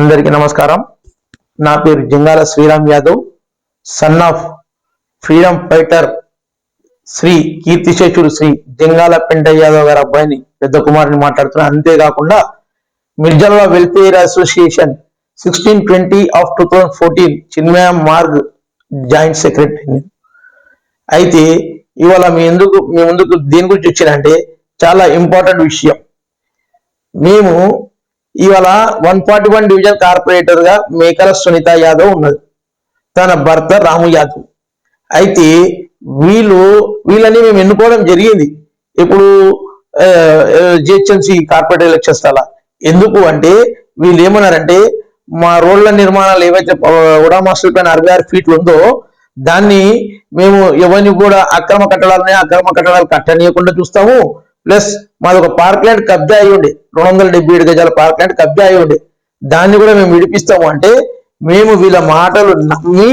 అందరికీ నమస్కారం. నా పేరు Jingala Sriram Yadav. Son of freedom fighter Shri కీర్తిశేషుడు Shri Jingala Penta Yadav గారి అబ్బాయిని పెద్ద కుమారుని మాట్లాడుతున్నాను అంతేకాకుండా మిర్జల్వా welfare association sixteen twenty of two thousand fourteen Chinmaya Marg joint secretary అయితే ఇవాళ మీ ఎందుకు మీ ముందుకు దీని గురించి వచ్చినంటే చాలా ఇంపార్టెంట్ విషయం. మేము ఇవాళ వన్ ఫార్టీ వన్ డివిజన్ కార్పొరేటర్గా మేకల సునీత యాదవ్ ఉన్నది. తన భర్త రాము యాదవ్. అయితే వీళ్ళు వీళ్ళని మేము ఎన్నుకోవడం జరిగింది. ఇప్పుడు జిహెచ్ఎంసీ కార్పొరేటర్ ఎలక్షన్స్ అలా ఎందుకు అంటే వీళ్ళు ఏమన్నారంటే మా రోడ్ల నిర్మాణాలు ఏవైతే ఉడా పైన అరవై ఆరు ఫీట్లు ఉందో దాన్ని మేము ఎవరిని కూడా అక్రమ కట్టడాలని అక్రమ కట్టడాలు కట్టనీయకుండా చూస్తాము. ప్లస్ మాది ఒక పార్క్ ల్యాండ్ కబ్జా అయి ఉండే. రెండు వందల డెబ్బై ఏడు గజాల పార్క్ ల్యాండ్ కబ్జా అయి ఉండే. దాన్ని కూడా మేము విడిపిస్తాము అంటే మేము వీళ్ళ మాటలు నమ్మి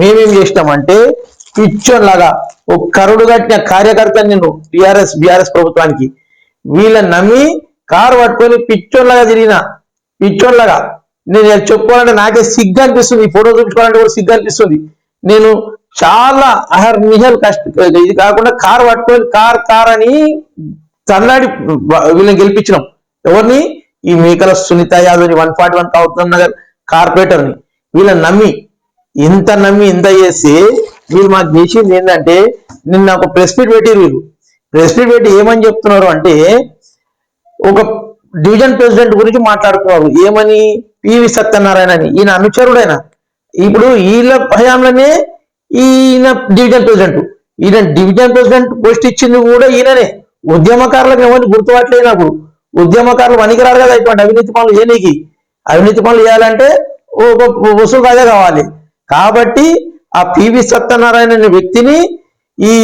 మేమేం చేసినామంటే పిచ్చోన్ లాగా ఒక కరుడు కట్టిన కార్యకర్త నేను టిఆర్ఎస్ బిఆర్ఎస్ ప్రభుత్వానికి వీళ్ళని నమ్మి కారు పట్టుకొని పిచ్చోన్లాగా తిరిగిన. పిచ్చోళ్ళగా నేను చెప్పుకోవాలంటే నాకే సిగ్గు అనిపిస్తుంది. ఈ ఫోటో చూపించుకోవాలంటే కూడా సిగ్గు అనిపిస్తుంది. నేను చాలా అహర్ కష్ట ఇది కాకుండా కార్ పట్టుకొని కార్ కార్ అని తన్నాడి వీళ్ళని గెలిపించినాం. ఎవరిని? ఈ మేకల సునీత యాదవ్ని వన్ ఫార్టీ వన్ కావుతున్న నగర్ కార్పొరేటర్ని. వీళ్ళని నమ్మి ఇంత నమ్మి ఇంత చేసి వీళ్ళు మాకు చేసింది ఏంటంటే నిన్న ఒక ప్రెస్ మీట్ పెట్టారు వీళ్ళు. ప్రెస్ మీట్ పెట్టి ఏమని చెప్తున్నారు అంటే ఒక డివిజన్ ప్రెసిడెంట్ గురించి మాట్లాడుతున్నారు. ఏమని? పివి సత్యనారాయణ అని. ఈయన అనుచరుడైన. ఇప్పుడు వీళ్ళ భయాంలోనే ఈయన డివిజన్ ప్రెసిడెంట్ ఈయన డివిజన్ ప్రెసిడెంట్ పోస్ట్ ఇచ్చింది కూడా ఈయననే. ఉద్యమకారులకు ఏమైనా గుర్తుపట్టలేదు నాకు. ఉద్యమకారులు పనికిరారు కదా ఇటువంటి అవినీతి పనులు చేయనీకి. అవినీతి పనులు చేయాలంటే ఒక వసూలు అదే కావాలి. కాబట్టి ఆ పివి సత్యనారాయణ అనే వ్యక్తిని ఈ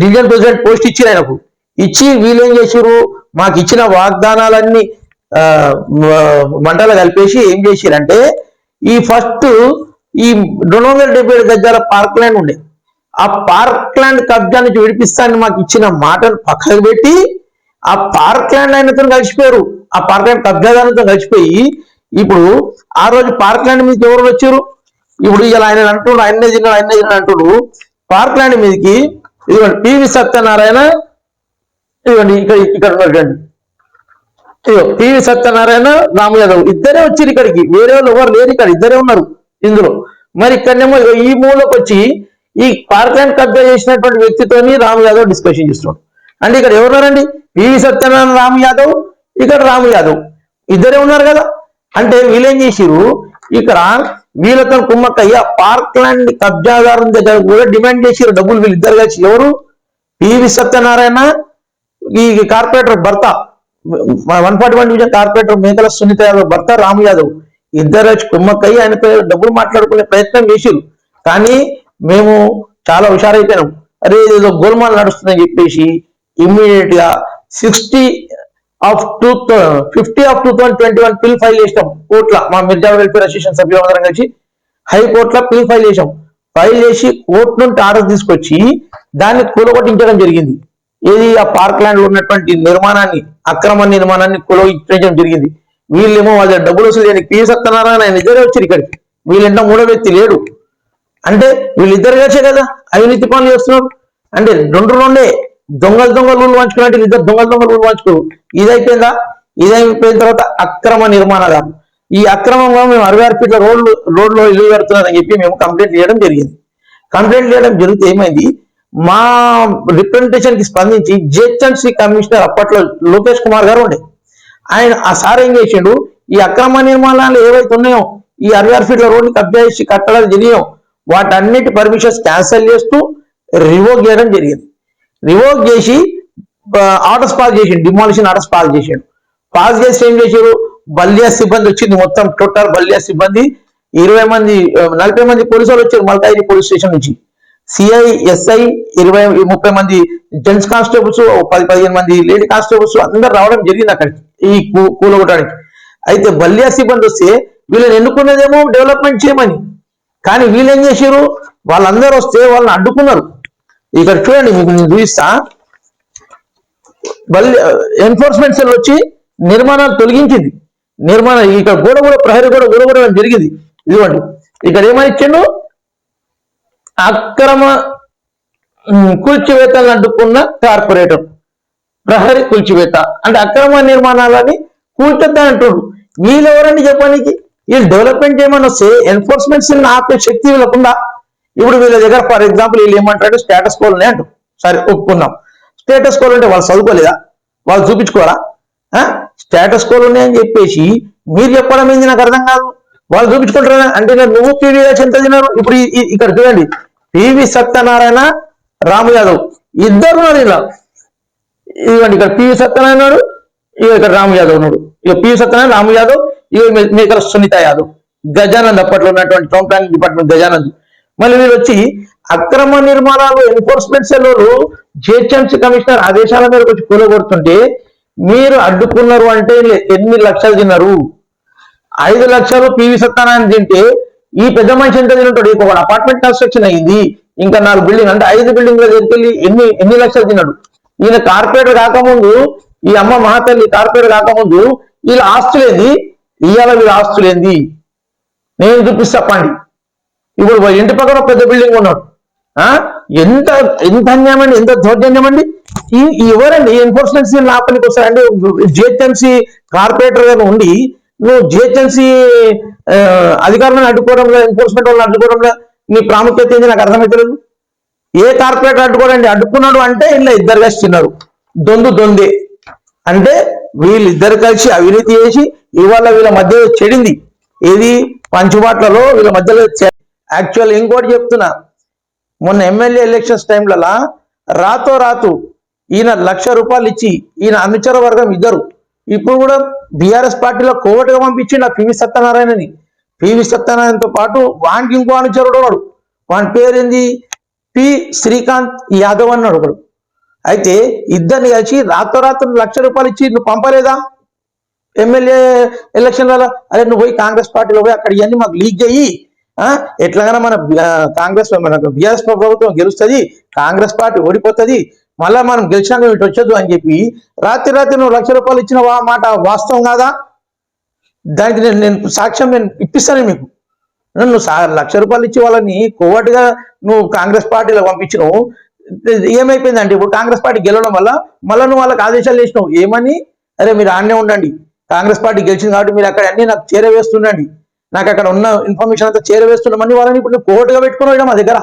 డివిజన్ ప్రెసిడెంట్ పోస్ట్ ఇచ్చిన ఆయనకు. ఇచ్చి వీళ్ళు ఏం మాకు ఇచ్చిన వాగ్దానాలన్నీ మంటలు కలిపేసి ఏం చేసిరంటే ఈ ఫస్ట్ ఈ రెండు వందల డెబ్బై ఏడు గజాల పార్క్ ల్యాండ్ ఉండే. ఆ పార్క్ ల్యాండ్ కబ్జా నుంచి విడిపిస్తానని మాకు ఇచ్చిన మాటను పక్కకు పెట్టి ఆ పార్క్ ల్యాండ్ ఆయనతో కలిసిపోయారు. ఆ పార్క్ ల్యాండ్ కబ్జాదారులతో కలిసిపోయి ఇప్పుడు ఆ రోజు పార్క్ ల్యాండ్ మీదకి ఎవరు వచ్చారు? ఇప్పుడు ఇలా ఆయన అంటుండ్రు ఆయన తిన్నాడు ఆయనే తిన్నాడు అంటుడు. పార్క్ ల్యాండ్ మీదకి ఇదిగోండి పివి సత్యనారాయణ ఇదిగోండి ఇక్కడ ఇక్కడ ఉన్నటువంటి ఇదిగో పివి సత్యనారాయణ రామ్ యాదవ్ ఇద్దరే వచ్చారు ఇక్కడికి. వేరే వాళ్ళు ఎవరు లేరు ఇక్కడ ఇద్దరే ఉన్నారు. ఇందులో. మరి ఇక్కడనేమో ఈ మూలకు వచ్చి ఈ పార్క్ ల్యాండ్ కబ్జా చేసినటువంటి వ్యక్తితోని రామ్ యాదవ్ డిస్కషన్ చేస్తున్నాడు. అంటే ఇక్కడ ఎవరున్నారండి పివి సత్యనారాయణ రామ్ యాదవ్ ఇక్కడ రామ్ యాదవ్. ఇద్దరే ఉన్నారు కదా? అంటే వీళ్ళేం చేసిరు ఇక్కడ వీళ్ళతో కుమ్మక్కయ్య పార్క్ ల్యాండ్ కబ్జాదారుని దగ్గర కూడా డిమాండ్ చేసిరు డబ్బులు వీళ్ళిద్దరు కలిసి. ఎవరు? పివి సత్యనారాయణ ఈ కార్పొరేటర్ భర్త one forty one division corporator Mekala Sunitha Yadav భర్త రామ్ యాదవ్. ఇద్దరు వచ్చి కుమ్మక్కయ్య ఆయనతో డబ్బులు మాట్లాడుకునే ప్రయత్నం చేసిరు కానీ మేము చాలా హుషారైపోయినాం. అరే ఏదో గోల్మాల్ నడుస్తుందని చెప్పేసి ఇమ్మీడియట్గా sixty of two fifty of two thousand twenty one PIL file చేసాం కోర్టులో. మా మిర్జా వెల్ఫేర్ అసోసియేషన్ సభ్యులందరం కలిసి హైకోర్టులో పిల్ ఫైల్ చేసాం ఫైల్ చేసి కోర్టు నుండి ఆర్డర్ తీసుకొచ్చి దాన్ని కూలగొట్టించడం జరిగింది. ఏది ఆ పార్క్ ల్యాండ్ ఉన్నటువంటి నిర్మాణాన్ని అక్రమ నిర్మాణాన్ని కూలగొట్టించడం జరిగింది. వీళ్ళేమో వాళ్ళ డబ్బులు వస్తుంది చేయడానికి పి ఆయన ఇద్దరే వచ్చారు ఇక్కడికి. వీళ్ళంటే మూడో వ్యక్తి లేడు. అంటే వీళ్ళిద్దరు కలిసే కదా అవినీతి పనులు చేస్తున్నారు. అంటే రెండు రెండే దొంగలు దొంగలు ఊళ్ళు పంచుకున్నట్టు ఇద్దరు దొంగలు దొంగలు ఊళ్ళు పంచుకోరు ఇది అయిపోయిందా ఇది అయిపోయిన తర్వాత అక్రమ నిర్మాణగా ఈ అక్రమంగా మేము అరవై ఆరు ఫీట్ల రోడ్లు రోడ్లో ఇల్లు కడుతున్నారని చెప్పి మేము కంప్లైంట్ చేయడం జరిగింది. కంప్లైంట్ చేయడం జరిగితే ఏమైంది? మా రిప్రజెంటేషన్కి స్పందించి జిహెచ్ఎంసీ కమిషనర్ అప్పట్లో లోకేష్ కుమార్ గారు ఉండే. ఆయన ఆ సార్ ఏం చేసిండు? ఈ అక్రమ నిర్మాణాలు ఏవైతే ఉన్నాయో ఈ అరవై ఆరు ఫీట్ల రోడ్డు కబ్జా చేసి కట్టడాలు జరిగాయో వాటన్నిటి పర్మిషన్స్ క్యాన్సిల్ చేస్తూ రివోక్ చేయడం జరిగింది. రివోక్ చేసి ఆర్డర్స్ పాస్ చేసిండు డిమాలిషన్ ఆర్డర్స్ పాస్ చేసిండు. పాస్ చేసి ఏం చేశారు బల్లియా సిబ్బంది వచ్చింది మొత్తం టోటల్ బల్లియా సిబ్బంది. ఇరవై మంది నలభై మంది పోలీసు వచ్చారు మల్కాయి పోలీస్ స్టేషన్ నుంచి. సిఐ ఎస్ఐ ఇరవై ముప్పై మంది జెంట్స్ కానిస్టేబుల్స్ పది పదిహేను మంది లేడీ కానిస్టేబుల్స్ అందరు రావడం జరిగింది అక్కడికి ఈ కూ- కూలగొట్టడానికి. అయితే బల్యా సిబ్బంది వస్తే వీళ్ళని ఎన్నుకున్నదేమో డెవలప్మెంట్ చేయమని కానీ వీళ్ళు ఏం చేశారు వాళ్ళందరూ వస్తే వాళ్ళని అడ్డుకున్నారు. ఇక్కడ చూడండి మీకు నేను చూపిస్తా. బల్లి ఎన్ఫోర్స్మెంట్ సెల్ వచ్చి నిర్మాణాలు తొలగించింది. నిర్మాణం ఇక్కడ గోడ కూడా ప్రహరీ కూడా గోడ కూడా జరిగింది. ఇదిగోండి ఇక్కడ ఏమని ఇచ్చిండు అక్రమ కూల్చివేతలను అడ్డుకున్న కార్పొరేటర్. ప్రహరీ కూల్చివేత. అంటే అక్రమ నిర్మాణాలని కూల్చొద్దని అంటుండ్రు. వీళ్ళు ఎవరండి చెప్పడానికి వీళ్ళు డెవలప్మెంట్ ఏమన్నా వస్తే ఎన్ఫోర్స్మెంట్స్ ఆపే శక్తి లేకుండా ఇప్పుడు వీళ్ళ దగ్గర ఫర్ ఎగ్జాంపుల్ వీళ్ళు ఏమంటారు స్టేటస్ కోల్నే అంటూ సరే ఒప్పుకున్నాం స్టేటస్ కోల్ అంటే వాళ్ళు చదువుకోలేదా? వాళ్ళు చూపించుకోరా స్టేటస్ కోల్ ఉన్నాయని చెప్పేసి మీరు చెప్పడం ఏంది నాకు అర్థం కాదు. వాళ్ళు చూపించుకుంటారా? అంటే నేను నువ్వు పీడియా ఎంత తిన్నారు. ఇప్పుడు ఇక్కడ చూడండి. P V Satyanarayana Ramu Yadav. ఇద్దరు ఉన్నారు ఇలా. ఇదిగోండి ఇక్కడ పివి సత్యనారాయణ ఉన్నాడు ఇక ఇక్కడ రాము యాదవ్ ఉన్నాడు. ఇక పివి సత్యనారాయణ రాము యాదవ్ ఇక మీ- ఇక్కడ సునీత యాదవ్. గజానంద్ అప్పట్లో ఉన్నటువంటి టౌన్ ప్లానింగ్ డిపార్ట్మెంట్ గజానంద్. మళ్ళీ వీళ్ళు వచ్చి అక్రమ నిర్మాణాలు ఎన్ఫోర్స్మెంట్ సెల్లు జిహెచ్ఎంసీ కమిషనర్ ఆదేశాల మేరకు వచ్చి కూలగొడుతుంటే మీరు అడ్డుకున్నారు అంటే ఎన్ని లక్షలు తిన్నారు? ఐదు లక్షలు పివి సత్యనారాయణ తింటే ఈ పెద్ద మనిషి ఎంత తింటాడు? ఒక అపార్ట్మెంట్ కన్స్ట్రక్షన్ అయింది ఇంకా నాలుగు బిల్డింగ్ అంటే ఐదు బిల్డింగ్ల దగ్గరికి వెళ్ళి ఎన్ని ఎన్ని లక్షలు తిన్నాడు? ఈయన కార్పొరేటర్ కాకముందు ఈ అమ్మ మహాతల్లి కార్పొరేటర్ కాకముందు వీళ్ళ ఆస్తులేంది? ఇవాళ వీళ్ళ ఆస్తులేంది? నేను చూపిస్తా చెప్పండి ఇప్పుడు ఇంటి పక్కన ఒక పెద్ద బిల్డింగ్ ఉన్నాడు ఆ? ఎంత ఎంత అన్యాయం ఎంత దౌర్జన్యం అండి? ఈ ఎవరండి? ఎన్ఫోర్స్మెంట్ లోపలికి పనికి వస్తారండి జిహెచ్ఎంసీ కార్పొరేటర్ గారు ఉండి నువ్వు జిహెచ్ఎంసీ అధికారులను అడ్డుకోవడంలో ఎన్ఫోర్స్మెంట్ వాళ్ళని అడ్డుకోవడంలో నీ ప్రాముఖ్యత ఏంది? నాకు అర్థమవుతలేదు ఏ కార్పొరేటర్ అడ్డుకోడండి? అడ్డుకున్నాడు అంటే ఇలా ఇద్దరు కలిసి తిన్నారు. దొందు దొందే. అంటే వీళ్ళిద్దరు కలిసి అవినీతి చేసి ఇవాళ వీళ్ళ మధ్య చెడింది. ఏది? పంచుబాట్లలో వీళ్ళ మధ్యలో యాక్చువల్ ఇంకోటి చెప్తున్నా. మొన్న ఎమ్మెల్యే ఎలక్షన్స్ టైంలలో రాతో రాతు ఈయన లక్ష రూపాయలు ఇచ్చి ఈయన అనుచర వర్గం ఇద్దరు. ఇప్పుడు కూడా బీఆర్ఎస్ పార్టీలో కోవటిగా పంపించిండు ఆ పివి సత్యనారాయణని. పివి సత్యనారాయణతో పాటు వానికి ఇంకో అనుచరుడు ఉన్నాడు. వాని పేరేంది? పి శ్రీకాంత్ యాదవ్ అన్నాడు ఒకడు. అయితే ఇద్దరిని కలిసి రాత్రి లక్ష రూపాయలు ఇచ్చి నువ్వు పంపలేదా? ఎమ్మెల్యే ఎలక్షన్లలో అరే నువ్వు పోయి కాంగ్రెస్ పార్టీలో పోయి అక్కడ ఇవన్నీ మాకు లీక్ అయ్యి ఆ, ఎట్లాగైనా మన కాంగ్రెస్ మన బీఆర్ఎస్ ప్రభుత్వం గెలుస్తుంది కాంగ్రెస్ పార్టీ ఓడిపోతుంది మళ్ళా మనం గెలిచినాక ఇటు వచ్చొద్దు అని చెప్పి రాత్రి రాత్రి నువ్వు లక్ష రూపాయలు ఇచ్చిన వా- మాట వాస్తవం కాదా? దానికి నేను నేను సాక్ష్యం నేను ఇప్పిస్తాను మీకు. నువ్వు లక్ష రూపాయలు ఇచ్చి వాళ్ళని కోవట్గా నువ్వు కాంగ్రెస్ పార్టీలో పంపించినావు. ఏమైపోయిందంటే ఇప్పుడు కాంగ్రెస్ పార్టీ గెలవడం వల్ల మళ్ళీ నువ్వు వాళ్ళకి ఆదేశాలు చేసినావు. ఏమని? అరే మీరు ఆడనే ఉండండి. కాంగ్రెస్ పార్టీ గెలిచింది కాబట్టి మీరు అక్కడ అన్ని నాకు చేరవేస్తుండండి నాకు అక్కడ ఉన్న ఇన్ఫర్మేషన్ అంతా చేరవేస్తున్నామని వాళ్ళని ఇప్పుడు నువ్వు కోర్టుగా పెట్టుకుని మా దగ్గర.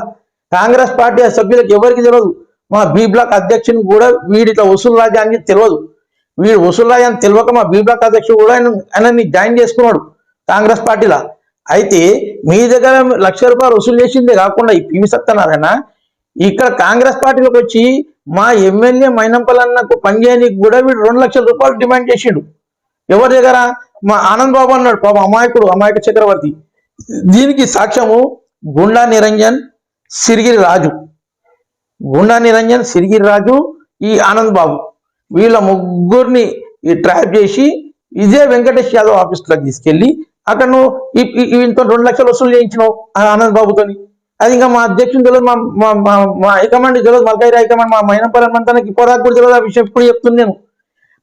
కాంగ్రెస్ పార్టీ సభ్యులకు ఎవరికి తెలియదు మా బీ బ్లాక్ అధ్యక్షుని కూడా వీడి ఇట్లా వసూలు రాజా అని తెలియదు. వీడు వసూలు రాజా అని తెలియక మా బీ బ్లాక్ అధ్యక్షుడు కూడా ఆయన ఆయనని జాయిన్ చేసుకున్నాడు కాంగ్రెస్ పార్టీలో. అయితే మీ దగ్గర లక్ష రూపాయలు వసూలు చేసిందే కాకుండా ఈ పివి సత్యనారాయణ ఇక్కడ కాంగ్రెస్ పార్టీలోకి వచ్చి మా ఎమ్మెల్యే మైనంపలన్నకు పనిచేయడానికి కూడా వీడు రెండు లక్షల రూపాయలు డిమాండ్ చేసిండు. ఎవరి దగ్గర? మా ఆనంద్ బాబు అన్నాడు పాప అమాయకుడు అమాయక చక్రవర్తి. దీనికి సాక్ష్యము గుండా నిరంజన్ సిరిగిరి రాజు. గుండా నిరంజన్ సిరిగిరి రాజు ఈ ఆనంద్ బాబు. వీళ్ళ ముగ్గురిని ఈ ట్రాప్ చేసి ఇదే వెంకటేష్ యాదవ్ ఆఫీస్లోకి తీసుకెళ్ళి అక్కడ నువ్వు ఇంత రెండు లక్షలు వసూలు చేయించినావు ఆ ఆనంద్ బాబుతోని. అది ఇంకా మా అధ్యక్షుడు తెలియదు మా మా మా- హైకమాండ్ తెలియదు మల్కాయి హైకమాండ్ మా మైనపల్లి మంతానికి ఇప్పటిదాకా కూడా తెలియదు ఆ విషయం ఇప్పుడు చెప్తుంది నేను.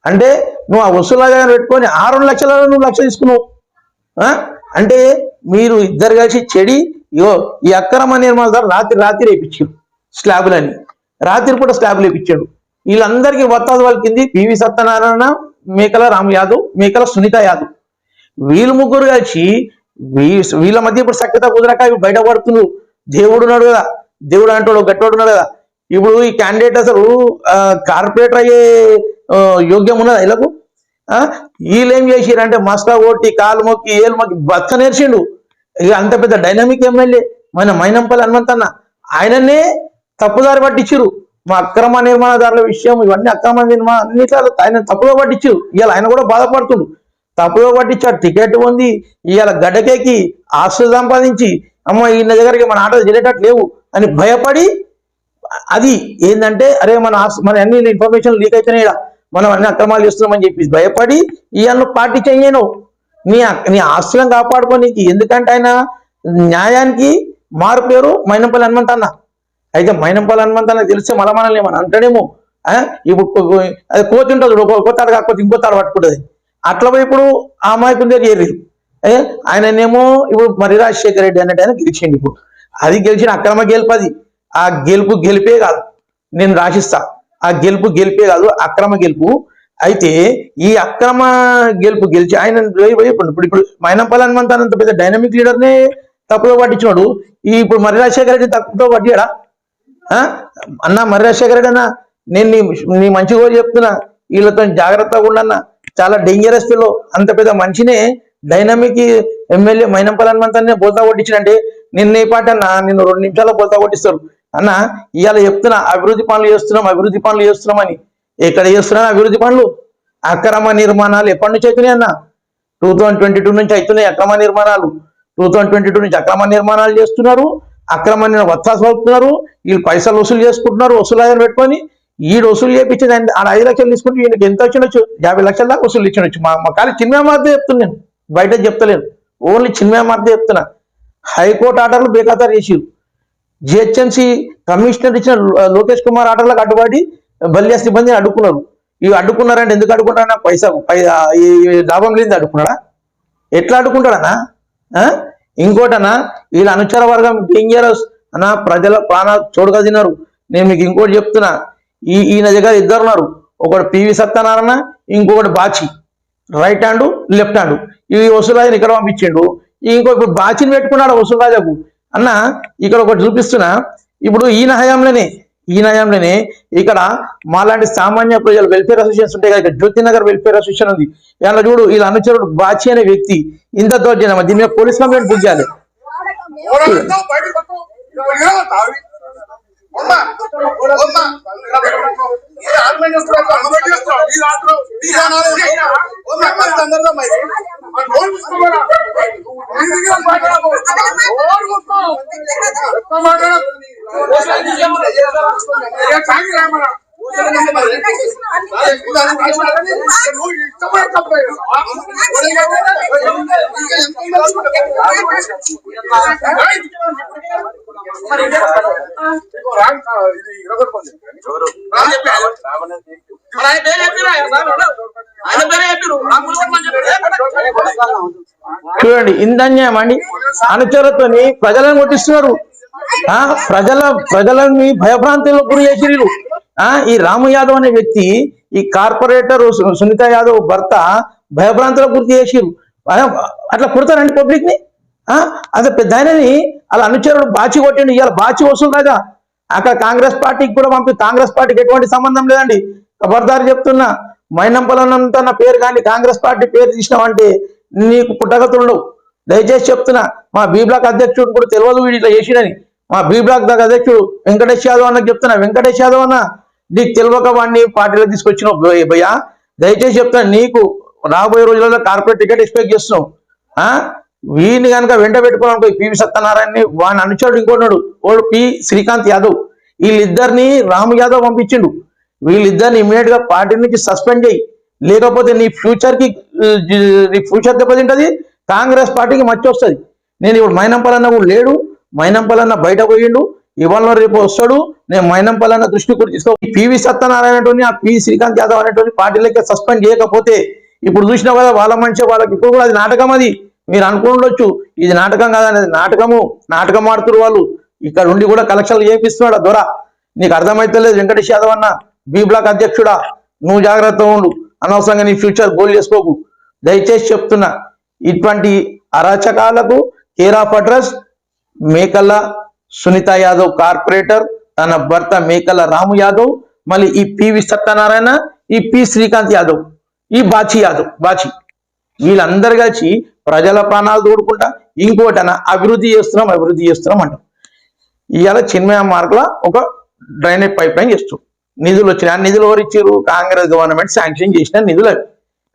అంటే నువ్వు ఆ వసూలాగా పెట్టుకొని ఆ రెండు లక్షలలో నువ్వు లక్ష తీసుకున్నావు. ఆ? అంటే మీరు ఇద్దరు కలిసి చెడి ఇగో ఈ అక్రమ నిర్మాణ రాత్రి రాత్రి వేయించాడు స్లాబులని రాత్రి పూట స్లాబులు ఇప్పించాడు వీళ్ళందరికీ వత్తాదు వాళ్ళకింది పివి సత్యనారాయణ మేకల రామ్ యాదవ్ మేకల సునీత యాదవ్. వీళ్ళు ముగ్గురు కలిసి వీళ్ళ మధ్య ఇప్పుడు సఖ్యత కుదరక ఇవి బయట పడుతున్నారు. దేవుడు ఉన్నాడు కదా. దేవుడు అంటాడు గట్టోడు ఉన్నాడు కదా. ఇప్పుడు ఈ క్యాండిడేట్ అసలు కార్పొరేటర్ అయ్యే యోగ్యం ఉన్నదా వీళ్ళకు? ఆ? ఏం చేసిరంటే మస్కా కొట్టి కాలు మొక్కి ఏలు మొక్కి బతక నేర్చిండు. ఇక అంత పెద్ద డైనమిక్ ఎమ్మెల్యే మన మైనంపల్లి హనుమంతన్న. ఆయననే తప్పుదారి పట్టించిరు మా అక్రమ నిర్మాణదారుల విషయం ఇవన్నీ అక్రమ నిర్మాణ అన్నిట్లో ఆయన తప్పుదో పట్టించు ఇవాళ ఆయన కూడా బాధపడుతుండు. తప్పుదో పట్టించాడు టికెట్ ఉంది ఇవాళ గడ్డకేకి ఆస్తులు సంపాదించి అమ్మ ఈయన దగ్గరికి మన ఆటలు చేరేటట్టు లేవు అని భయపడి అది ఏంటంటే అరే మన మన అన్ని ఇన్ఫర్మేషన్ లీక్ అవుతున్నాయి మనం అన్ని అక్రమాలు చేస్తున్నామని చెప్పి భయపడి ఈయన పార్టీ చేయను నీ నీ ఆస్తులను కాపాడుకోనికి ఎందుకంటే ఆయన న్యాయానికి మారు పేరు మైనంపల్లి హనుమంత్ అన్న అయితే మైనంపల్లి హనుమంత్ అన్న తెలిస్తే మళ్ళా మనల్ని ఏమని అంటాడేమో? ఇప్పుడు అది కోతి ఉంటుంది ఒక కాకపోతే ఇంకో తాడు పట్టుకుంటుంది. అట్లా పోయి ఇప్పుడు ఆ అమాయకుని దగ్గర ఏ? ఆయననేమో ఇప్పుడు మరి రాజశేఖర రెడ్డి అన్నట్టు ఆయన గెలిచిండు ఇప్పుడు. అది గెలిచిన అక్రమ గెలుపు అది. ఆ గెలుపు గెలిపే కాదు. నేను రాసిస్తా. ఆ గెలుపు గెలిపే కాదు అక్రమ గెలుపు. అయితే ఈ అక్రమ గెలుపు గెలిచి ఆయన ఇప్పుడు ఇప్పుడు ఇప్పుడు మైనంపల్లి హనుమంత్ అంత పెద్ద డైనమిక్ లీడర్నే తప్పులో పట్టించినాడు. ఈ ఇప్పుడు మరి రాజశేఖర రెడ్డి తప్పుతో పట్టియాడా? అన్న మరి రాజశేఖర రెడ్డి అన్న నేను నీ నీ మంచి కూడా చెప్తున్నా. వీళ్ళతో జాగ్రత్తగా ఉండన్నా. చాలా డేంజరస్ పిల్లో అంత పెద్ద మనిషినే డైనమిక్ ఎమ్మెల్యే మైనంపల్ హనుమంతాన్ని బోల్తా కొట్టించినంటే నిన్న ఈ పాట అన్న నిన్ను రెండు నిమిషాల్లో బోల్తా కొట్టిస్తారు. అన్న ఇవాళ చెప్తున్నా అభివృద్ధి పనులు చేస్తున్నాం అభివృద్ధి పనులు చేస్తున్నామని ఎక్కడ చేస్తున్నాను అభివృద్ధి పనులు? అక్రమ నిర్మాణాలు ఎప్పటి నుంచి అవుతున్నాయి అన్న? టూ థౌజండ్ ట్వంటీ టూ నుంచి అవుతున్నాయి అక్రమ నిర్మాణాలు. టూ థౌజండ్ ట్వంటీ టూ నుంచి అక్రమ నిర్మాణాలు చేస్తున్నారు. అక్రమ వత్సాసు వస్తున్నారు వీళ్ళు పైసలు వసూలు చేసుకుంటున్నారు వసూలు పెట్టుకొని. ఈడు వసూలు చేయించేది ఆయన ఆడ ఐదు లక్షలు తీసుకుంటే ఈయనకి ఎంత వచ్చినొచ్చు? యాభై లక్షల దాకా వసూలు ఇచ్చినొచ్చు. మా మా కాలి చిన్మయ మార్దే చెప్తున్నాను నేను. బయట చెప్తలేను. ఓన్లీ చిన్మయ మార్దే చెప్తున్నా. హైకోర్టు ఆర్డర్లు బేఖాతారు చేసిరు. జిహెచ్ఎంసీ కమిషనర్ ఇచ్చిన లోకేష్ కుమార్ ఆర్డర్లకు అడ్డుపడి బల్యా సిబ్బందిని అడ్డుకున్నారు. ఇవి అడ్డుకున్నారంటే ఎందుకు అడ్డుకుంటారన్నా? పైసా పై ఈ లాభం లేని అడ్డుకున్నాడా? ఎట్లా అడ్డుకుంటాడన్నా? ఆ? ఇంకోటనా వీళ్ళ అనుచర వర్గం డేంజరస్ అన్న ప్రజల ప్రాణాలు చూడగా తిన్నారు. నేను మీకు ఇంకోటి చెప్తున్నా ఈ ఈయన దగ్గర ఇద్దరు ఉన్నారు. ఒకడు పివి సత్యనారాయణ ఇంకొకటి Bachi. Right hand left hand. ఈ వసూరాజుని ఇక్కడ పంపించిండు. ఇంకో ఇప్పుడు బాచిని పెట్టుకున్నాడు వసూరాజకు. అన్న ఇక్కడ ఒకటి చూపిస్తున్నా. ఇప్పుడు ఈయన హయాంలోనే ఈ నయంలోనే ఇక్కడ మాలాంటి సామాన్య ప్రజలు వెల్ఫేర్ అసోసియేషన్స్ ఉంటాయి కదా జ్యోతి నగర్ వెల్ఫేర్ అసోసియేషన్ ఉంది. ఇలా చూడు వీళ్ళ అనుచరుడు బాచి అనే వ్యక్తి ఇంత దౌర్జన్యం దీని మీద పోలీస్ కంప్లైంట్ బుక్ చేయాలి. మాట్లాడ. చూడండి ఇంత అన్యాయం అండి. అనుచరులతోని ప్రజలను కొట్టిస్తున్నారు ప్రజల ప్రజలని భయభ్రాంతుల్లో గురి చేసిరు ఆ ఈ రాము యాదవ్ అనే వ్యక్తి ఈ కార్పొరేటర్ సునీత యాదవ్ భర్త భయభ్రాంతులకు గుర్తు చేసిరు అట్లా కుడతారండి పబ్లిక్ని ఆ అదే పెద్ద ఆయనని అలా అనుచరుడు బాచి కొట్టిండు. ఇవాళ బాచి వస్తుంది కదా. అక్కడ కాంగ్రెస్ పార్టీకి కూడా పంపి కాంగ్రెస్ పార్టీకి ఎటువంటి సంబంధం లేదండి. ఖబర్దారు చెప్తున్నా మైనంపలనంత నా పేరు కానీ కాంగ్రెస్ పార్టీ పేరు తీసినామంటే నీకు పుట్టగతులు దయచేసి చెప్తున్నా మా బి బ్లాక్ అధ్యక్షుడు కూడా తెలియదు వీడు ఇట్లా చేసిడని మా బీ బ్లాక్ దగ్గర అధ్యక్షుడు వెంకటేష్ యాదవ్ అన్నకు చెప్తున్నా వెంకటేష్ యాదవ్ అన్న నీకు తెలియక వాడిని పార్టీలో తీసుకొచ్చిన భయ్యా దయచేసి చెప్తాను నీకు రాబోయే రోజులలో కార్పొరేట్ టికెట్ ఎక్స్పెక్ట్ చేస్తున్నావు. ఆ? వీడిని కనుక వెంట పెట్టుకోవాలనుకో పివి సత్యనారాయణని వాడిని అనుచరుడు ఇంకోటి వాడు పి శ్రీకాంత్ యాదవ్. వీళ్ళిద్దరిని రాము యాదవ్ పంపించిండు. వీళ్ళిద్దరిని ఇమీడియట్గా పార్టీ నుంచి సస్పెండ్ చేయి. లేకపోతే నీ ఫ్యూచర్కి నీ ఫ్యూచర్ దెబ్బతింటది కాంగ్రెస్ పార్టీకి మచ్చి వస్తుంది నేను ఇప్పుడు మైనంపలన్న కూడా లేడు. మైనంపలన్న బయట పోయిండు. ఇవాళ రేపు వస్తాడు. నేను మైనంపలన్న దృష్టి కూడా తీసుకో పివి సత్యనారాయణ ఆ పి శ్రీకాంత్ యాదవ్ అనేటువంటి పార్టీలకి సస్పెండ్ చేయకపోతే ఇప్పుడు చూసినావు కదా వాళ్ళ మనిషి వాళ్ళకి ఇప్పుడు కూడా అది నాటకం అది. మీరు అనుకుండొచ్చు ఇది నాటకం కాదనేది. నాటకము నాటకం ఆడుతున్నారు వాళ్ళు. ఇక్కడ ఉండి కూడా కలెక్షన్లు చేపిస్తున్నాడు దొర. నీకు అర్థమైతలేదు వెంకటేష్ యాదవ్ అన్న. బి బ్లాక్ అధ్యక్షుడా. నువ్వు జాగ్రత్తగా ఉండు. అనవసరంగా నీ ఫ్యూచర్ గోల్ చేసుకోకు. దయచేసి చెప్తున్నా. ఇటువంటి అరాచకాలకు కేర్ ఆఫ్ అడ్రస్ మేకల సునీత యాదవ్ కార్పొరేటర్ తన భర్త మేకల రాము యాదవ్ మళ్ళీ ఈ పివి సత్యనారాయణ ఈ పి శ్రీకాంత్ యాదవ్ ఈ బాచి యాదవ్ బాచి. వీళ్ళందరూ కలిసి ప్రజల ప్రాణాలు తోడుకుంటా ఇంకోటన అభివృద్ధి చేస్తున్నాం అభివృద్ధి చేస్తున్నాం అంటాం. ఇవాళ చిన్మయ మార్గల ఒక డ్రైనేజ్ పైప్ లైన్ చేస్తూ నిధులు వచ్చినాయి. ఆ నిధులు ఎవరు కాంగ్రెస్ గవర్నమెంట్ శాంక్షన్ చేసిన నిధులు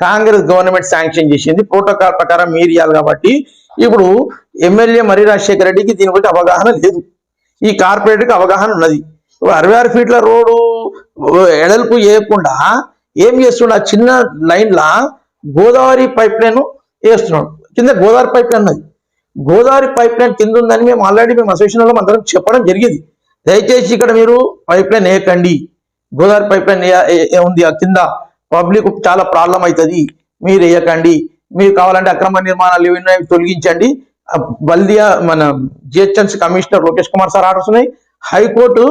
కాంగ్రెస్ గవర్నమెంట్ శాంక్షన్ చేసింది ప్రోటోకాల్ ప్రకారం మీరు ఇవ్వాలి కాబట్టి ఇప్పుడు ఎమ్మెల్యే మరి రాజశేఖర రెడ్డికి దీని గురించి అవగాహన లేదు. ఈ కార్పొరేట్కి అవగాహన ఉన్నది. అరవై ఆరు ఫీట్ల రోడ్డు ఎడల్పు వేయకుండా ఏం చేస్తున్నాడు? ఆ చిన్న లైన్లా గోదావరి పైప్ లైన్ వేస్తున్నాడు. కింద గోదావరి పైప్ లైన్ ఉన్నది. గోదావరి పైప్ లైన్ కింద ఉందని మేము ఆల్రెడీ మేము అసోసియేషన్లో అందరం చెప్పడం జరిగింది. దయచేసి ఇక్కడ మీరు పైప్ లైన్ వేయకండి. గోదావరి పైప్ లైన్ ఏ- ఉంది ఆ కింద. పబ్లిక్ చాలా ప్రాబ్లం అవుతుంది. మీరు వేయకండి. మీరు కావాలంటే అక్రమ నిర్మాణాలు ఏమైనా తొలగించండి. బల్దియా మన GHMC commissioner Lokesh Kumar sir orders ఉన్నాయి. High court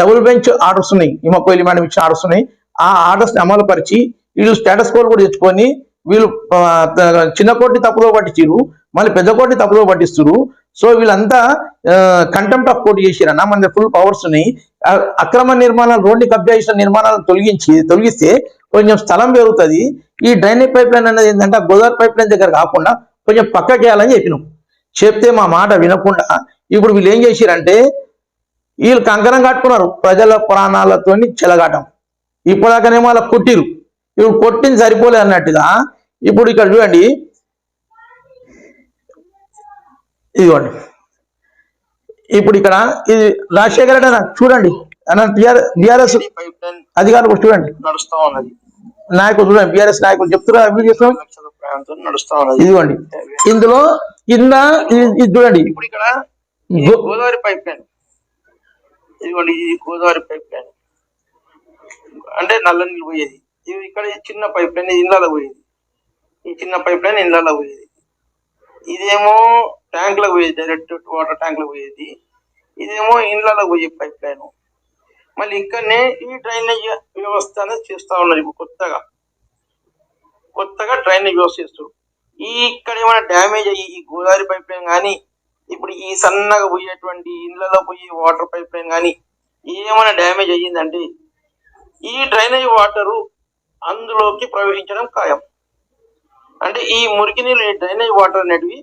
double bench orders ఉన్నాయి. హిమకోయిలి మేడం ఇచ్చిన ఆర్డర్స్ ఉన్నాయి. ఆ ఆర్డర్స్ని అమలు పరిచి వీళ్ళు స్టేటస్ కోడ్ కూడా తెచ్చుకొని వీళ్ళు చిన్న కోర్టుని తప్పుదో పట్టించారు మళ్ళీ పెద్ద కోర్టుని తప్పుదో పట్టిస్తారు సో వీళ్ళంతా కంటెంప్ట్ ఆఫ్ కోర్టు చేసిరన్న మన ఫుల్ పవర్స్ ఉన్నాయి. అక్రమ నిర్మాణాలు రోడ్ని కబ్జా చేసిన నిర్మాణాలను తొలగించి తొలగిస్తే కొంచెం స్థలం పెరుగుతుంది. ఈ డ్రైనేజ్ పైప్ లైన్ అనేది ఏంటంటే గోదావరి పైప్ లైన్ దగ్గర కాకుండా కొంచెం పక్కకి వేయాలని చెప్పినాం. చెప్తే మా మాట వినకుండా ఇప్పుడు వీళ్ళు ఏం చేసిరంటే వీళ్ళు కంకణం కట్టుకున్నారు ప్రజల ప్రాణాలతో చెలగాటం. ఇప్పటిదాకానేమో అలా కొట్టిరు. ఇప్పుడు కొట్టింది సరిపోలేదు అన్నట్టుగా ఇప్పుడు ఇక్కడ చూడండి. ఇదిగోండి. ఇప్పుడు ఇక్కడ ఇది రాజశేఖర రెడ్డి అన్న చూడండి. అన్న బిఆర్ఎస్ పైప్ లైన్ అధికారులు కూడా చూడండి నడుస్తా ఉన్నది. నాయకులు చూడండి బిఆర్ఎస్ నాయకులు చెప్తున్నారు అభివృద్ధి చేస్తున్నాం లక్షల ప్రయాణంతో నడుస్తా ఉన్నది. ఇదిగోండి. ఇందులో కింద ఇది చూడండి. ఇప్పుడు ఇక్కడ గోదావరి పైప్ లైన్. ఇదిగోండి ఇది గోదావరి పైప్ లైన్. అంటే నల్ల నీళ్ళు పోయేది. ఇది ఇక్కడ చిన్న పైప్ లైన్ ఇళ్ళలో పోయేది. ఈ చిన్న పైప్ లైన్ ఇళ్ళలో పోయేది. ఇదేమో ట్యాంకులకు పోయేది డైరెక్ట్ వాటర్ ట్యాంకులకు పోయేది. ఇదేమో ఇళ్ళలో పోయే పైప్ లైన్. మళ్ళీ ఇక్కడనే ఈ డ్రైనేజ్ వ్యవస్థ అనేది చేస్తూ ఉన్నారు ఇప్పుడు కొత్తగా. కొత్తగా డ్రైనేజ్ వ్యవస్థ చేస్తారు ఈ ఇక్కడ ఏమైనా డ్యామేజ్ అయ్యి ఈ గోదావరి పైప్ లైన్ కానీ ఇప్పుడు ఈ సన్నగా పోయేటువంటి ఇళ్ళలో పోయే వాటర్ పైప్ లైన్ కానీ ఏమైనా డ్యామేజ్ అయ్యిందంటే ఈ డ్రైనేజ్ వాటరు అందులోకి ప్రవేశించడం ఖాయం. అంటే ఈ మురికి నీళ్ళు ఈ డ్రైనేజ్ వాటర్ అనేటివి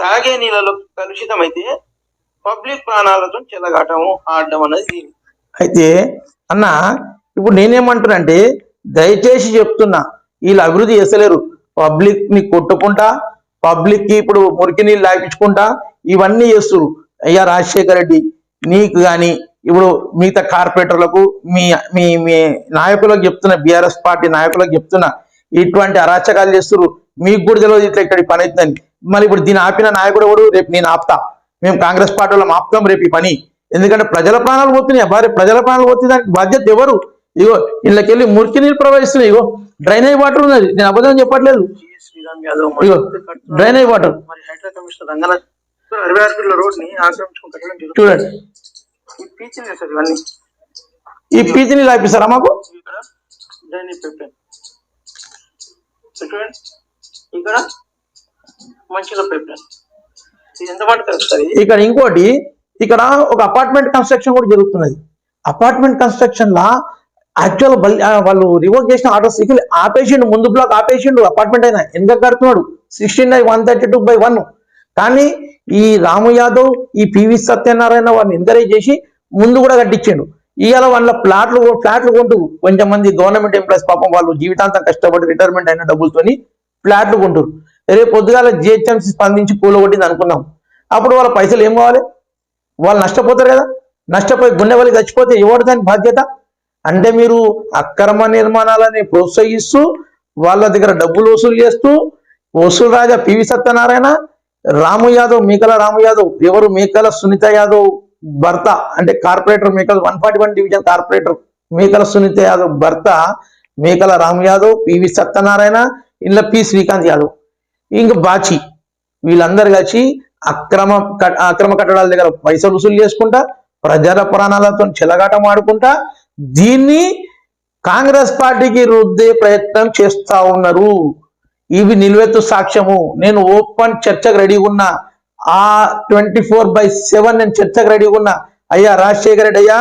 తాగే నీళ్ళలో కలుషితమైతే పబ్లిక్ ప్రాణాలతో చెలగాటము ఆడడం అనేది అయితే అన్న ఇప్పుడు నేనేమంటున్నానంటే దయచేసి చెప్తున్నా వీళ్ళు అభివృద్ధి చేస్తలేరు. పబ్లిక్ని కొట్టుకుంటా పబ్లిక్కి ఇప్పుడు మురికి నీళ్ళు లాగించుకుంటా ఇవన్నీ చేస్తున్నారు అయ్యా రాజశేఖర రెడ్డి నీకు గాని ఇప్పుడు మిగతా కార్పొరేటర్లకు మీ మీ మీ నాయకులకు చెప్తున్నా బీఆర్ఎస్ పార్టీ నాయకులకు చెప్తున్నా ఇటువంటి అరాచకాలు చేస్తున్నారు మీకు కూడా తెలియదు ఇట్లా ఇక్కడ పని అవుతుందని. మళ్ళీ ఇప్పుడు దీన్ని ఆపిన నాయకుడు ఎవడు? రేపు నేను ఆపుతా. మేము కాంగ్రెస్ పార్టీ వాళ్ళం ఆపుతాం రేపు ఈ పని. ఎందుకంటే ప్రజల ప్రాణాలు పోతున్నాయి. భార్య ప్రజల ప్రాణాలు పోతుంది దానికి బాధ్యత ఎవరు? ఇగో ఇళ్ళకెళ్ళి మురికి నీళ్ళు ప్రవహిస్తున్నాయి. ఇగో డ్రైనేజ్ వాటర్ ఉన్నది. నేను అబద్ధం చెప్పట్లేదు. ఇగో డ్రైనేజ్ వాటర్. చూడండి. ఈ పీచి నీళ్ళు ఆపిస్తారా మాకు? ఇక్కడ ఇంకోటి ఇక్కడ ఒక అపార్ట్మెంట్ కన్స్ట్రక్షన్ కూడా జరుగుతున్నది. అపార్ట్మెంట్ కన్స్ట్రక్షన్ లా యాక్చువల్ వాళ్ళు రివోక్ చేసిన ఆర్డర్స్ ఇక్కడ ఆపేసిండు ముందు బ్లాక్ ఆపేసిండు అపార్ట్మెంట్ అయినా వెనక కడుతున్నాడు? Sixteen by one thirty two by one కానీ ఈ రాము యాదవ్ ఈ పివి సత్యనారాయణ వారిని ఎంకరేజ్ చేసి ముందు కూడా కట్టించిండు. ఇవాళ వాళ్ళ ప్లాట్లు ఫ్లాట్లు కొంటూ కొంచెం మంది గవర్నమెంట్ ఎంప్లాయీస్ పాపం వాళ్ళు జీవితాంతం కష్టపడి రిటైర్మెంట్ అయిన డబ్బులతోని ఫ్లాట్లు కొంటారు రేపు పొద్దుగాల జిహెచ్ఎంసీ స్పందించి కూలగొట్టింది అనుకున్నాం. అప్పుడు వాళ్ళ పైసలు ఏం కావాలి? వాళ్ళు నష్టపోతారు కదా. నష్టపోయి గుండె వాళ్ళకి చచ్చిపోతే ఎవరు దాని బాధ్యత? అంటే మీరు అక్రమ నిర్మాణాలని ప్రోత్సహిస్తూ వాళ్ళ దగ్గర డబ్బులు వసూలు చేస్తూ వసూలు రాజా పివి సత్యనారాయణ రాము యాదవ్ మేకల రాము యాదవ్ ఎవరు మేకల సునీత యాదవ్ భర్త అంటే corporator Mekala one forty one division corporator Mekala Sunitha Yadav భర్త మేకల రాము యాదవ్ పివి సత్యనారాయణ ఇంట్లో పి శ్రీకాంత్ యాదవ్. ఇంక బాచి వీళ్ళందరూ కలిసి అక్రమ అక్రమ కట్టడాల దగ్గర పైసలు వసూలు చేసుకుంటా ప్రజల ప్రాణాలతో చెలగాటం ఆడుకుంటా దీన్ని కాంగ్రెస్ పార్టీకి రుద్దే ప్రయత్నం చేస్తా ఉన్నారు. ఇవి నిలువెత్తు సాక్ష్యము. నేను ఓపెన్ చర్చకు రెడీ ఉన్నా. ఆ ట్వంటీ ఫోర్ బై సెవెన్ నేను చర్చకు రెడీ ఉన్నా. అయ్యా రాజశేఖర రెడ్డి అయ్యా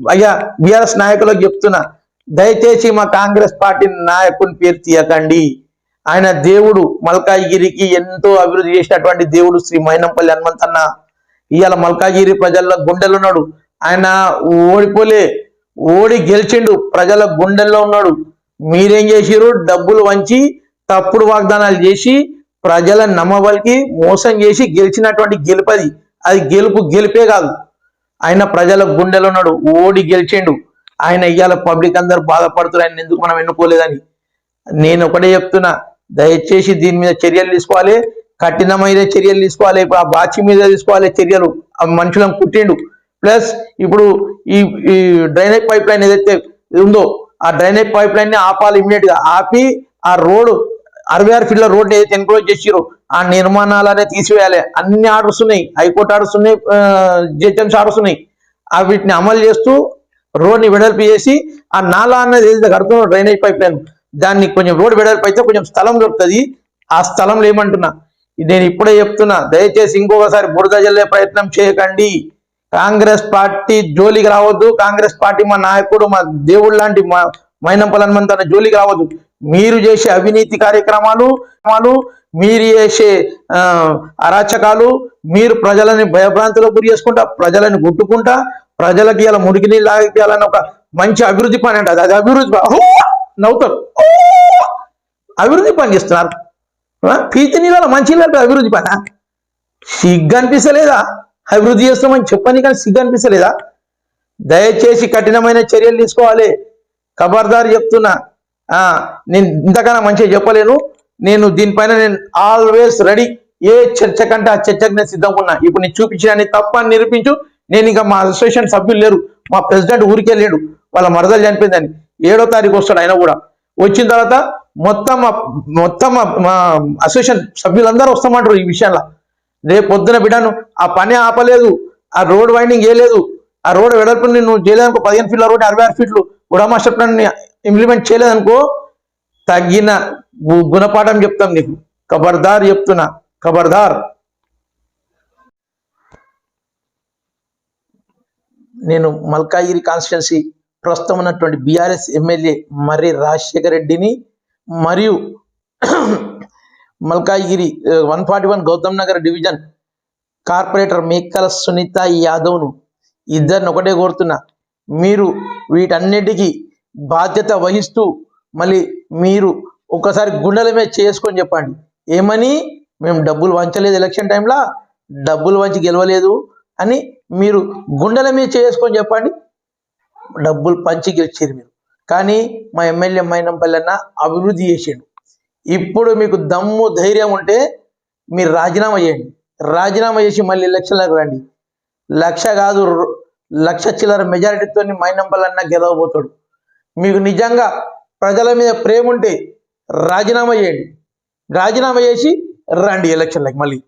అయ్యా బీఆర్ఎస్ నాయకులకు చెప్తున్నా. దయచేసి మా కాంగ్రెస్ పార్టీ నాయకుని పేరు తీయకండి. ఆయన దేవుడు మల్కాజిగిరికి ఎంతో అభివృద్ధి చేసినటువంటి దేవుడు శ్రీ మైనంపల్లి హనుమంతన్న. ఇవాళ మల్కాజిగిరి ప్రజల్లో గుండెలు ఉన్నాడు. ఆయన ఓడిపోలే ఓడి గెలిచిండు ప్రజల గుండెల్లో ఉన్నాడు. మీరేం చేసిరు డబ్బులు వంచి తప్పుడు వాగ్దానాలు చేసి ప్రజల నమ్మవలికి మోసం చేసి గెలిచినటువంటి గెలుపది అది. గెలుపు గెలిపే కాదు. ఆయన ప్రజల గుండెలో ఉన్నాడు ఓడి గెలిచిండు. ఆయన ఇవాళ పబ్లిక్ అందరు బాధపడుతున్నారు ఆయన ఎందుకు మనం ఎన్నుకోలేదని. నేను ఒకటే చెప్తున్నా దయచేసి దీని మీద చర్యలు తీసుకోవాలి. కఠినమైన చర్యలు తీసుకోవాలి. ఇప్పుడు ఆ బాచి మీద తీసుకోవాలి చర్యలు. ఆ మనుషులను కుట్టిండు. ప్లస్ ఇప్పుడు ఈ ఈ డ్రైనేజ్ పైప్ లైన్ ఏదైతే ఉందో ఆ డ్రైనేజ్ పైప్ లైన్ని ఆపాలి ఇమీడియట్గా ఆపి ఆ రోడ్ అరవై ఆరు ఫీట్ల రోడ్ ఏదైతే ఎన్క్లోజ్ చేసిరో ఆ నిర్మాణాలనే తీసివేయాలి. అన్ని ఆర్డర్స్ ఉన్నాయి. హైకోర్టు ఆర్డర్స్ ఉన్నాయి జిహెచ్ఎంసీ ఆర్డర్స్ ఉన్నాయి. ఆ వీటిని అమలు చేస్తూ రోడ్ని వెడల్పు చేసి ఆ నాలా అనేది ఏదైతే కడుతున్న డ్రైనేజ్ పైప్ లైన్ దాన్ని కొంచెం రోడ్డు వెడల్పు అయితే కొంచెం స్థలం దొరుకుతుంది. ఆ స్థలంలో ఏమంటున్నా? నేను ఇప్పుడే చెప్తున్నా దయచేసి ఇంకొకసారి బురద జల్లే ప్రయత్నం చేయకండి. కాంగ్రెస్ పార్టీ జోలికి రావద్దు. కాంగ్రెస్ పార్టీ మా నాయకుడు మా దేవుడు లాంటి మా మైనంపల్ జోలికి రావద్దు. మీరు చేసే అవినీతి కార్యక్రమాలు మీరు చేసే అరాచకాలు మీరు ప్రజలని భయభ్రాంతులకు గురి చేసుకుంటా ప్రజలను గుట్టుకుంటా ప్రజలకి ఇలా మురికి నీళ్ళు తాగిపియాలని ఒక మంచి అభివృద్ధి పని అంటే. అది అభివృద్ధి నవ్వుతారు. అభివృద్ధి పని చేస్తున్నారు. పీతి నీళ్ళలో మంచి నీళ్ళ అభివృద్ధి పని? సిగ్గు అనిపిస్తలేదా? అభివృద్ధి చేస్తామని చెప్పని కానీ సిగ్గు అనిపిస్తలేదా? దయచేసి కఠినమైన చర్యలు తీసుకోవాలి. ఖబర్దారు చెప్తున్నా. ఆ, నేను ఇంతకన్నా మంచిగా చెప్పలేను. నేను దీనిపైన నేను ఆల్వేస్ రెడీ ఏ చర్చ కంటే ఆ చర్చకు నేను సిద్ధంగా ఉన్నా. ఇప్పుడు నేను చూపించడానికి తప్ప అని నిరూపించు. నేను ఇంకా మా అసోసియేషన్ సభ్యులు లేరు. మా ప్రెసిడెంట్ ఊరికే లేడు. వాళ్ళ మరదలు చనిపోయిందని. ఏడో తారీఖు వస్తాడు ఆయన కూడా. వచ్చిన తర్వాత మొత్తం మొత్తం మా- అసోసియేషన్ సభ్యులందరూ వస్తామంటారు ఈ విషయంలో. రేపు పొద్దున బిడ్డను ఆ పని ఆపలేదు ఆ రోడ్ వైండింగ్ చేయలేదు ఆ రోడ్ వెడల్పు నువ్వు చేయలేదనుకో పదిహేను ఫీట్ల రోడ్ అరవై ఆరు ఫీట్లు కూడా మాస్టర్ ప్లాన్ ఇంప్లిమెంట్ చేయలేదనుకో తగ్గిన గుణపాఠం చెప్తాం నీకు. ఖబర్దార్ చెప్తున్నా. ఖబర్దార్ నేను మల్కాగిరి కాన్స్టిట్యున్సీ ప్రస్తుతం ఉన్నటువంటి బీఆర్ఎస్ ఎమ్మెల్యే మర్రి రాజశేఖర రెడ్డిని మరియు Malkajgiri one forty one Gautam Nagar division corporator Mekala Sunitha యాదవ్ను ఇద్దరిని ఒకటే కోరుతున్నా. మీరు వీటన్నిటికీ బాధ్యత వహిస్తూ మళ్ళీ మీరు ఒకసారి గుండెల మీద చేసుకొని చెప్పండి. ఏమని? మేము డబ్బులు వంచలేదు ఎలక్షన్ టైంలో డబ్బులు వంచి గెలవలేదు అని మీరు గుండెల మీద చేసుకొని చెప్పండి. డబ్బులు పంచి గెలిచారు మీరు. కానీ మా ఎమ్మెల్యే మైనంపల్లి అన్న అభివృద్ధి చేసాడు. ఇప్పుడు మీకు దమ్ము ధైర్యం ఉంటే మీరు రాజీనామా చేయండి. రాజీనామా చేసి మళ్ళీ ఎలక్షన్లకు రండి. లక్ష కాదు లక్ష చిల్లర మెజారిటీతో మైనంపల్లి అన్న గెలవబోతాడు. మీకు నిజంగా ప్రజల మీద ప్రేమ ఉంటే రాజీనామా చేయండి. రాజీనామా చేసి రండి ఎలక్షన్లకు మళ్ళీ.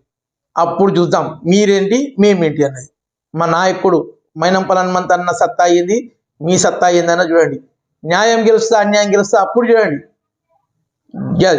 అప్పుడు చూద్దాం మీరేంటి మేమేంటి అన్నది. మా నాయకుడు మైనంపల్లి హనుమంత్ అన్న సత్తా అయ్యింది మీ సత్తా ఏందన్నా చూడండి. న్యాయం గెలుస్తా అన్యాయం గెలుస్తా అప్పుడు చూడండి. జై